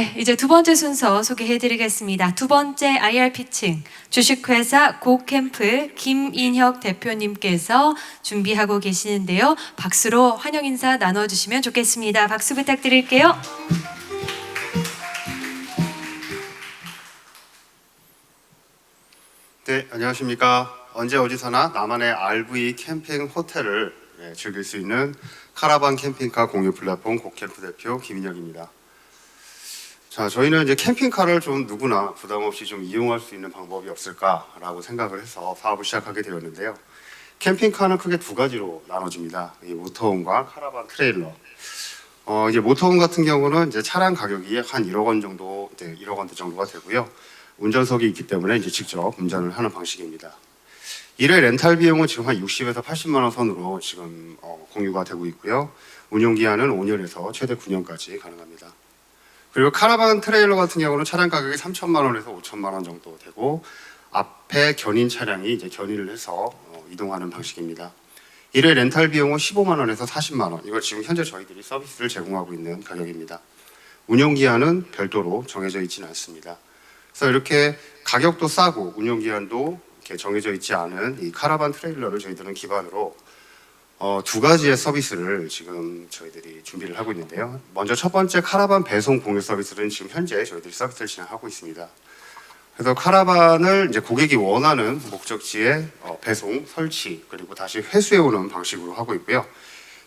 네, 이제 두 번째 순서 소개해드리겠습니다. 두 번째 IR 피칭 주식회사 고캠프 김인혁 대표님께서 준비하고 계시는데요. 박수로 환영 인사 나눠주시면 좋겠습니다. 박수 부탁드릴게요. 네, 안녕하십니까. 언제 어디서나 나만의 RV 캠핑 호텔을 예, 즐길 수 있는 카라반 캠핑카 공유 플랫폼 고캠프 대표 김인혁입니다. 자, 저희는 이제 캠핑카를 좀 누구나 부담 없이 좀 이용할 수 있는 방법이 없을까라고 생각을 해서 사업을 시작하게 되었는데요. 캠핑카는 크게 두 가지로 나눠집니다. 이 모터홈과 카라반 트레일러. 어, 이제 모터홈 같은 경우는 이제 차량 가격이 한 1억 원 정도, 네, 1억 원대 정도가 되고요. 운전석이 있기 때문에 이제 직접 운전을 하는 방식입니다. 1회 렌탈 비용은 지금 한 60에서 80만 원 선으로 지금 어, 공유가 되고 있고요. 운용 기한은 5년에서 최대 9년까지 가능합니다. 그리고 카라반 트레일러 같은 경우는 차량 가격이 3천만 원에서 5천만 원 정도 되고 앞에 견인 차량이 이제 견인을 해서 어, 이동하는 방식입니다. 1회 렌탈 비용은 15만 원에서 40만 원. 이걸 지금 현재 저희들이 서비스를 제공하고 있는 가격입니다. 운용 기한은 별도로 정해져 있지는 않습니다. 그래서 이렇게 가격도 싸고 운용 기한도 이렇게 정해져 있지 않은 이 카라반 트레일러를 저희들은 기반으로 어, 두 가지의 서비스를 지금 저희들이 준비를 하고 있는데요. 먼저 첫 번째 카라반 배송 공유 서비스는 지금 현재 저희들이 서비스를 진행하고 있습니다. 그래서 카라반을 이제 고객이 원하는 목적지에 어, 배송, 설치 그리고 다시 회수해 오는 방식으로 하고 있고요.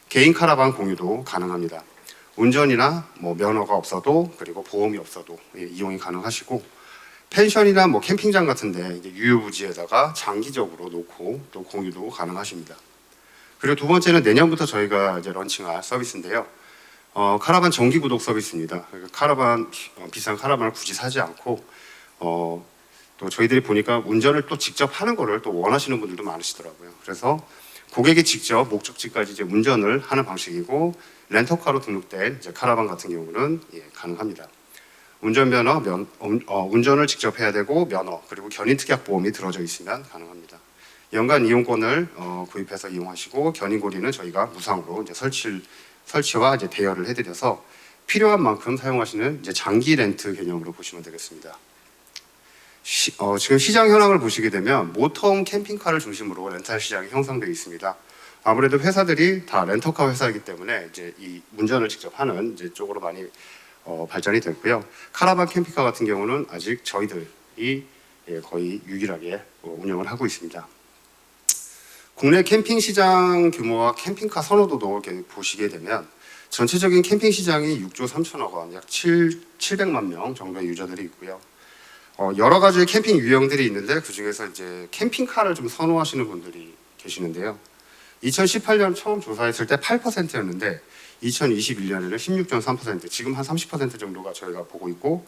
개인 카라반 공유도 가능합니다. 운전이나 뭐 면허가 없어도 그리고 보험이 없어도 예, 이용이 가능하시고 펜션이나 뭐 캠핑장 같은데 유유부지에다가 장기적으로 놓고 또 공유도 가능하십니다. 그리고 두 번째는 내년부터 저희가 이제 런칭할 서비스인데요. 어, 카라반 정기 구독 서비스입니다. 카라반 어, 비싼 카라반을 굳이 사지 않고 어, 또 저희들이 보니까 운전을 또 직접 하는 거를 또 원하시는 분들도 많으시더라고요. 그래서 고객이 직접 목적지까지 이제 운전을 하는 방식이고 렌터카로 등록된 이제 카라반 같은 경우는 예, 가능합니다. 운전면허, 면, 음, 어, 운전을 직접 해야 되고 면허 그리고 견인 특약 보험이 들어져 있으면 가능합니다. 연간 이용권을 어, 구입해서 이용하시고 견인고리는 저희가 무상으로 이제 설치 설치와 이제 대여를 해드려서 필요한 만큼 사용하시는 이제 장기 렌트 개념으로 보시면 되겠습니다. 시, 어, 지금 시장 현황을 보시게 되면 모터홈 캠핑카를 중심으로 렌탈 시장이 형성되어 있습니다. 아무래도 회사들이 다 렌터카 회사이기 때문에 이제 이 운전을 직접 하는 이제 쪽으로 많이 어, 발전이 됐고요. 카라반 캠핑카 같은 경우는 아직 저희들이 예, 거의 유일하게 어, 운영을 하고 있습니다. 국내 캠핑 시장 규모와 캠핑카 선호도도 보시게 되면 전체적인 캠핑 시장이 6조 3천억 원, 약 7, 700만 명 정도의 유저들이 있고요. 어, 여러 가지의 캠핑 유형들이 있는데 그 중에서 이제 캠핑카를 좀 선호하시는 분들이 계시는데요. 2018년 처음 조사했을 때 8%였는데 2021년에는 16.3% 지금 한 30% 정도가 저희가 보고 있고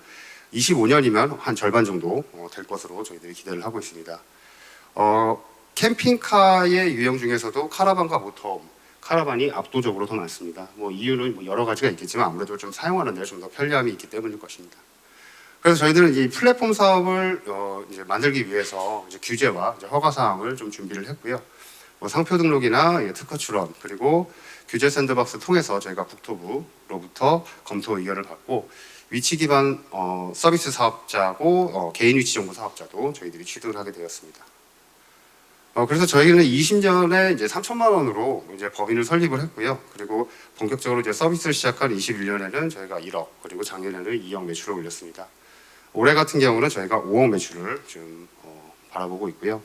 25년이면 한 절반 정도 어, 될 것으로 저희들이 기대를 하고 있습니다. 어, 캠핑카의 유형 중에서도 카라반과 모터홈, 카라반이 압도적으로 더 많습니다. 뭐 이유는 뭐 여러 가지가 있겠지만 아무래도 좀 사용하는 데 좀 더 편리함이 있기 때문일 것입니다. 그래서 저희들은 이 플랫폼 사업을 어, 이제 만들기 위해서 이제 규제와 이제 허가 사항을 좀 준비를 했고요. 뭐 상표 등록이나 예, 특허 출원 그리고 규제 샌드박스 통해서 저희가 국토부로부터 검토 의견을 받고 위치 기반 어, 서비스 사업자고 어, 개인 위치 정보 사업자도 저희들이 취득을 하게 되었습니다. 어, 그래서 저희는 20년에 이제 3천만 원으로 이제 법인을 설립을 했고요. 그리고 본격적으로 이제 서비스를 시작한 21년에는 저희가 1억 그리고 작년에는 2억 매출을 올렸습니다. 올해 같은 경우는 저희가 5억 매출을 지금 어, 바라보고 있고요.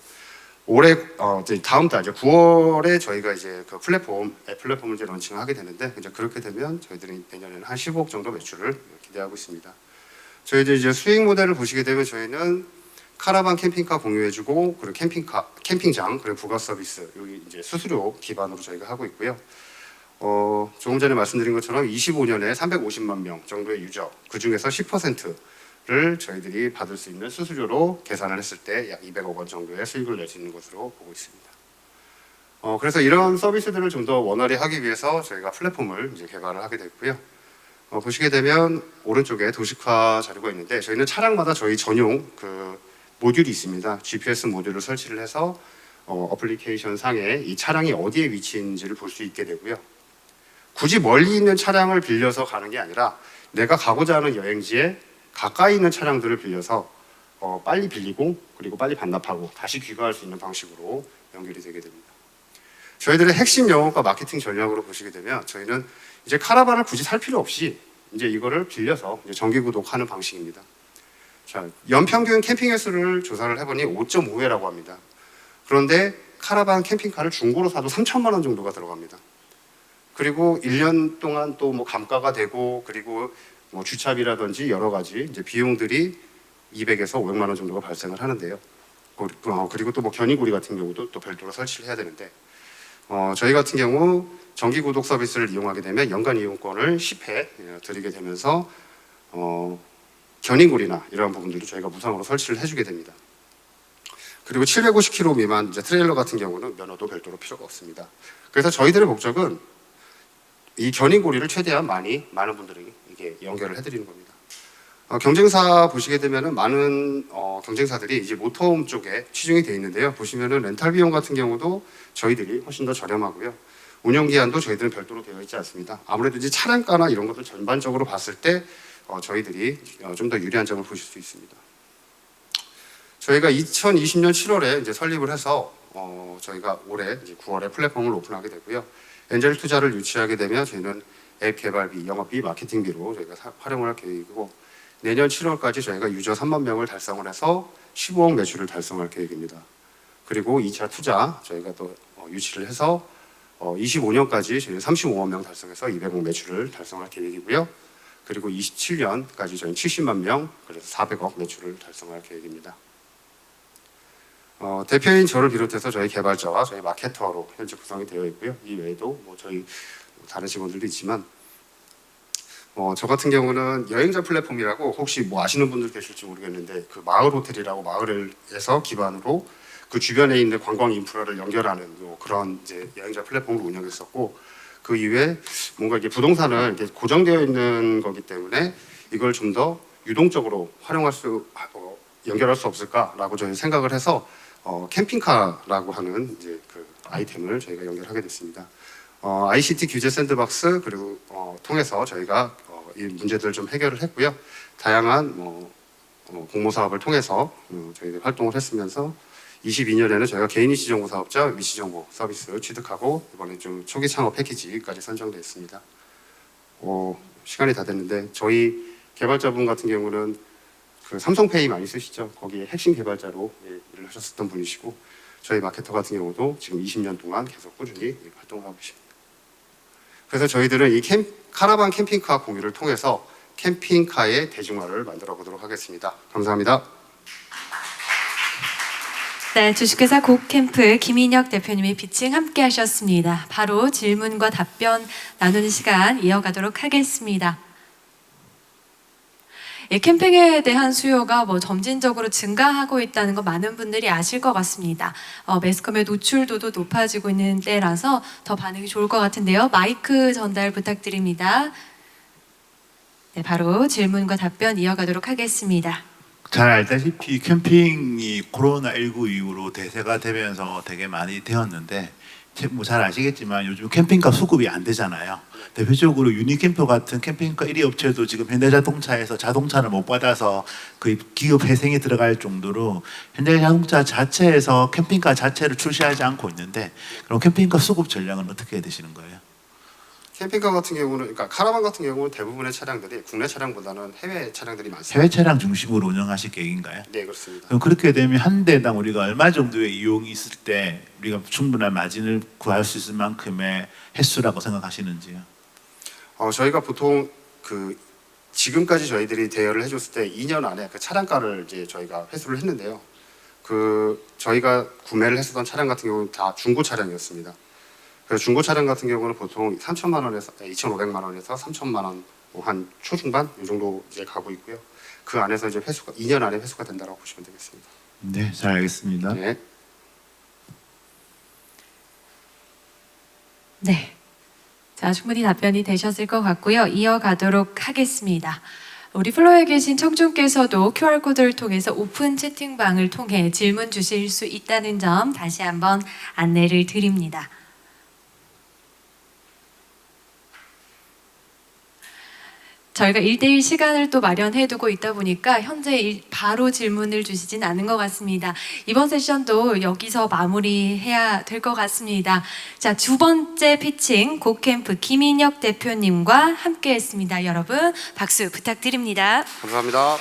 올해 어, 이제 다음 달 이제 9월에 저희가 이제 그 플랫폼 앱 플랫폼을 이제 런칭하게 되는데 이제 그렇게 되면 저희들이 내년에는 한 15억 정도 매출을 기대하고 있습니다. 저희들 이제 수익 모델을 보시게 되면 저희는 카라반 캠핑카 공유해주고 그리고 캠핑카 캠핑장 그리고 부가 서비스 여기 이제 수수료 기반으로 저희가 하고 있고요. 어, 조금 전에 말씀드린 것처럼 25년에 350만 명 정도의 유저 그 중에서 10%를 저희들이 받을 수 있는 수수료로 계산을 했을 때 약 200억 원 정도의 수익을 있는 것으로 보고 있습니다. 어, 그래서 이런 서비스들을 좀 더 원활히 하기 위해서 저희가 플랫폼을 이제 개발을 하게 됐고요. 어, 보시게 되면 오른쪽에 도식화 자료가 있는데 저희는 차량마다 저희 전용 그 모듈이 있습니다. GPS 모듈을 설치를 해서 어, 어플리케이션 상에 이 차량이 어디에 위치인지를 볼 수 있게 되고요. 굳이 멀리 있는 차량을 빌려서 가는 게 아니라 내가 가고자 하는 여행지에 가까이 있는 차량들을 빌려서 어, 빨리 빌리고 그리고 빨리 반납하고 다시 귀가할 수 있는 방식으로 연결이 되게 됩니다. 저희들의 핵심 영업과 마케팅 전략으로 보시게 되면 저희는 이제 카라반을 굳이 살 필요 없이 이제 이거를 빌려서 이제 정기 구독하는 방식입니다. 자, 연평균 캠핑 횟수를 조사를 해보니 5.5회라고 합니다. 그런데 카라반 캠핑카를 중고로 사도 3천만 원 정도가 들어갑니다. 그리고 1년 동안 또 뭐 감가가 되고 그리고 뭐 주차비라든지 여러 가지 이제 비용들이 200에서 500만 원 정도가 발생을 하는데요. 그- 어, 그리고 또 뭐 견인구리 같은 경우도 또 별도로 설치를 해야 되는데 어, 저희 같은 경우 정기 구독 서비스를 이용하게 되면 연간 이용권을 10회 예, 드리게 되면서 어, 견인구리나 이러한 부분들도 저희가 무상으로 설치를 해주게 됩니다. 그리고 750km 미만 이제 트레일러 같은 경우는 면허도 별도로 필요가 없습니다. 그래서 저희들의 목적은 이 견인고리를 최대한 많이 많은 분들에게 이게 연결을 해드리는 겁니다. 어, 경쟁사 보시게 되면은 많은 어, 경쟁사들이 이제 모터홈 쪽에 치중이 되어 있는데요. 보시면은 렌탈 비용 같은 경우도 저희들이 훨씬 더 저렴하고요. 운영 기한도 저희들은 별도로 되어 있지 않습니다. 아무래도 이제 차량가나 이런 것들 전반적으로 봤을 때 어, 저희들이 좀 더 유리한 점을 보실 수 있습니다. 저희가 2020년 7월에 이제 설립을 해서 어, 저희가 올해 이제 9월에 플랫폼을 오픈하게 되고요. 엔젤 투자를 유치하게 되면 저희는 앱 개발비, 영업비, 마케팅비로 저희가 사- 활용을 할 계획이고 내년 7월까지 저희가 유저 3만 명을 달성을 해서 15억 매출을 달성할 계획입니다. 그리고 2차 투자 저희가 또 어, 유치를 해서 어, 25년까지 저희 35만 명 달성해서 200억 매출을 달성할 계획이고요. 그리고 27년까지 저희 70만 명 그래서 400억 매출을 달성할 계획입니다. 어, 대표인 저를 비롯해서 저희 개발자와 저희 마케터로 현재 구성이 되어 있고요. 이 외에도 뭐 저희 다른 직원들도 있지만 어, 저 같은 경우는 여행자 플랫폼이라고 혹시 뭐 아시는 분들 계실지 모르겠는데 그 마을 호텔이라고 마을에서 기반으로 그 주변에 있는 관광 인프라를 연결하는 뭐 그런 이제 여행자 플랫폼을 운영했었고 그 이후에 뭔가 이게 부동산을 이렇게 고정되어 있는 거기 때문에 이걸 좀 더 유동적으로 활용할 수 어, 연결할 수 없을까라고 저희 생각을 해서 어, 캠핑카라고 하는 이제 그 아이템을 저희가 연결하게 됐습니다. 어, ICT 규제 샌드박스 그리고 어, 통해서 저희가 어, 이 문제들을 좀 해결을 했고요. 다양한 뭐 어, 공모 사업을 통해서 어, 저희들 활동을 했으면서 22년에는 저희가 개인 이시 정보 사업자 위시 정보 서비스 취득하고 이번에 좀 초기 창업 패키지까지 선정됐습니다. 어, 시간이 다 됐는데 저희 개발자분 같은 경우는 그 삼성페이 많이 쓰시죠. 거기에 핵심 개발자로 예, 일을 하셨었던 분이시고 저희 마케터 같은 경우도 지금 20년 동안 계속 꾸준히 활동을 하고 계십니다. 그래서 저희들은 이 캠, 카라반 캠핑카 공유를 통해서 캠핑카의 대중화를 만들어 보도록 하겠습니다. 감사합니다. 네, 주식회사 고캠프 김인혁 대표님의 피칭 함께 하셨습니다. 바로 질문과 답변 나누는 시간 이어가도록 하겠습니다. 예, 캠핑에 대한 수요가 뭐 점진적으로 증가하고 있다는 거 많은 분들이 아실 것 같습니다. 어, 매스컴의 노출도도 높아지고 있는 때라서 더 반응이 좋을 것 같은데요. 마이크 전달 부탁드립니다. 네, 바로 질문과 답변 이어가도록 하겠습니다. 잘 알다시피 캠핑이 코로나19 이후로 대세가 되면서 되게 많이 되었는데 뭐 잘 아시겠지만 요즘 캠핑카 수급이 안 되잖아요. 대표적으로 유니캠프 같은 캠핑카 1위 업체도 지금 현대자동차에서 자동차를 못 받아서 거의 기업 회생에 들어갈 정도로 현대자동차 자체에서 캠핑카 자체를 출시하지 않고 있는데 그럼 캠핑카 수급 전략은 어떻게 되시는 거예요? 캠핑카 같은 경우는 그러니까 카라반 같은 경우는 대부분의 차량들이 국내 차량보다는 해외 차량들이 많습니다. 해외 차량 중심으로 운영하실 계획인가요? 네 그렇습니다. 그럼 그렇게 되면 한 대당 우리가 얼마 정도의 이용이 있을 때 우리가 충분한 마진을 구할 수 있을 만큼의 횟수라고 생각하시는지요? 어, 저희가 보통 그 지금까지 저희들이 대여를 해줬을 때 2년 안에 그 차량가를 이제 저희가 회수를 했는데요. 그 저희가 구매를 했었던 차량 같은 경우는 다 중고 차량이었습니다. 그래서 중고 차량 같은 경우는 보통 3천만 원에서 2,500만 원에서 3천만 원, 뭐한 초중반 이 정도 이제 가고 있고요. 그 안에서 이제 회수가 2년 안에 회수가 된다고 보시면 되겠습니다. 네, 잘 알겠습니다. 네. 네. 자, 충분히 답변이 되셨을 것 같고요. 이어가도록 하겠습니다. 우리 플로에 계신 청중께서도 QR코드를 통해서 오픈 채팅방을 통해 질문 주실 수 있다는 점 다시 한번 안내를 드립니다. 저희가 1대1 시간을 또 마련해 두고 있다 보니까 현재 일- 바로 질문을 주시진 않은 것 같습니다. 이번 세션도 여기서 마무리해야 될 것 같습니다. 자, 두 번째 피칭 고캠프 김인혁 대표님과 함께 했습니다. 여러분, 박수 부탁드립니다. 감사합니다.